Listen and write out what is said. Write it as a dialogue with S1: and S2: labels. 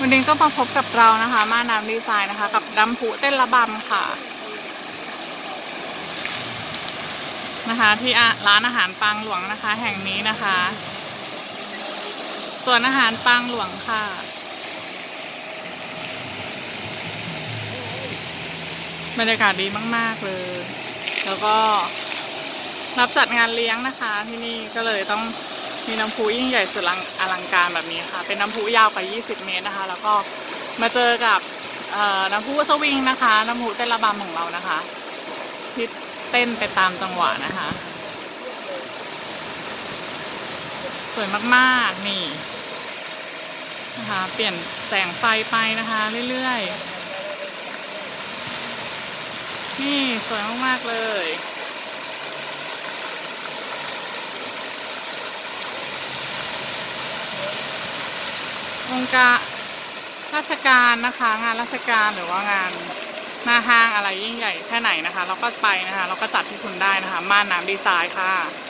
S1: วันนี้ก็มาพบกับเรานะคะ มาน้ำดีไซน์นะคะ กับดำผุเต้นระบำค่ะ นะคะ ที่ร้านอาหารปางหลวงนะคะ แห่งนี้นะคะส่วนอาหารปางหลวงค่ะ บรรยากาศดีมาก ๆ เลย แล้วก็รับจัดงานเลี้ยงนะคะที่นี่ก็เลยต้อง มีน้ำพุยิ่งใหญ่สุดอลังการแบบนี้ค่ะ เป็นน้ำพุยาวกว่า 20 เมตรนะคะ แล้วก็มาเจอกับน้ำพุสวิงนะคะ น้ำพุเต้นระบำของเรานะคะที่เต้นไปตามจังหวะนะคะ สวยมากๆนี่นะคะ เปลี่ยนแสงไฟไปนะคะเรื่อยๆ นี่สวยมากๆเลย องค์การราชการนะคะ งานราชการหรือว่างานหน้าห้างอะไรยิ่งใหญ่แค่ไหนนะคะ เราก็ไปนะคะ เราก็จัดที่คุณได้นะคะ ม่านน้ำดีไซน์ค่ะ